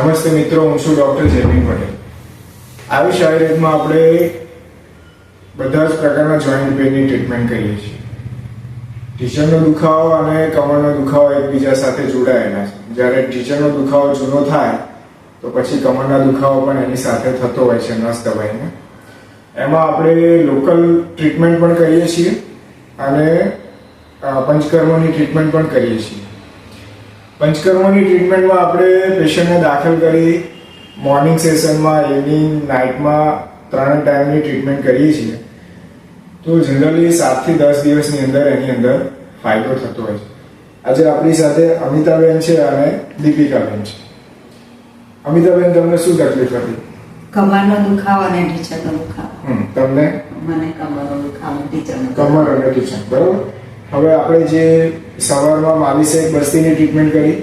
નમસ્તે મિત્રો, હું છું ડોક્ટર જયમીન પટેલ. આવી શારીરિકમાં આપણે બધા જ પ્રકારના જોઈન્ટ પેનની ટ્રીટમેન્ટ કરીએ છીએ. ટીચરનો દુખાવો અને કમરનો દુખાવો એકબીજા સાથે જોડાયેલા છે. જ્યારે ટીચરનો દુખાવો જૂનો થાય, તો પછી કમરના દુખાવો પણ એની સાથે થતો હોય છે નસ દબાઈને. એમાં આપણે લોકલ ટ્રીટમેન્ટ પણ કરીએ છીએ અને પંચકર્મોની ટ્રીટમેન્ટ પણ કરીએ છીએ. પંચકર્મની ટ્રીટમેન્ટમાં આપણે પેશન્ટને દાખલ કરી મોર્નિંગ સેશનમાં ઇવનિંગ નાઇટમાં ત્રણ ટાઈમની ટ્રીટમેન્ટ કરીએ છીએ. તો જનરલી સાતથી દસ દિવસની અંદર એની અંદર ફાયદો થતો હોય છે. આજે આપણી સાથે અમિતાબેન છે અને દીપિકાબેન છે. અમિતાબેન તમને શું તકલીફ હતી? કમરનો દુખાવો અને ઢીચરનો દુખાવો. તમને? મને કમરનો દુખાવો ઢીચરનો કમર અને ટીચર બરાબર? હવે આપણે જે સવારમાં એક બસ્તીની ટ્રીટમેન્ટ કરી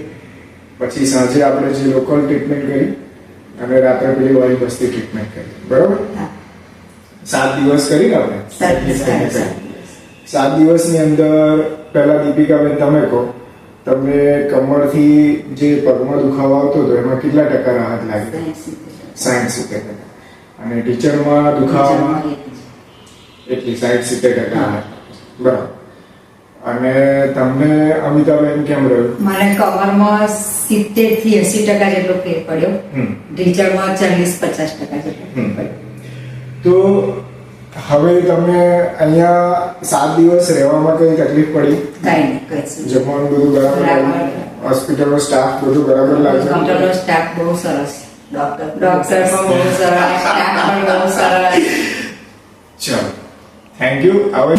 પછી સાંજે આપણે જે લોકલ ટ્રીટમેન્ટ કરી અને રાત્રે પેલી વાળી બસ્તી ટ્રીટમેન્ટ કરી. બરાબર? સાત દિવસ કરી ને આપણે? સાત દિવસની અંદર પહેલા દીપિકાબેન તમે કહો તમને કમરથી જે પગમાં દુખાવો આવતો હતો એમાં કેટલા ટકા રાહત લાગી? સાઠ સિત્તેર ટકા. અને ટીચરમાં દુખાવામાં? એટલી સાઠ સિત્તેર ટકા રાહત. બરાબર. અને તમને અમિતાબેન કેમ રહ્યું? મને કમરમાં સિત્તેરથી એસી ટકા જેટલો ફેર પડ્યો. હમ. ઢીચરમાં ચાલીસ પચાસ ટકા જેટલો તો હવે તમને અહીંયા સાત દિવસ રહેવામાં કઈ તકલીફ પડી? કઈ નહીં જમવાનું બધું બરાબર. લાગ્યું હોસ્પિટલનો સ્ટાફ બધું બરાબર લાગે? ડોક્ટરનો સ્ટાફ બહુ સરસ. ડોક્ટર ડોક્ટર પણ બહુ સરસ. સ્ટાફ પણ બહુ સરસ. ચલો. થેન્ક યુ હવે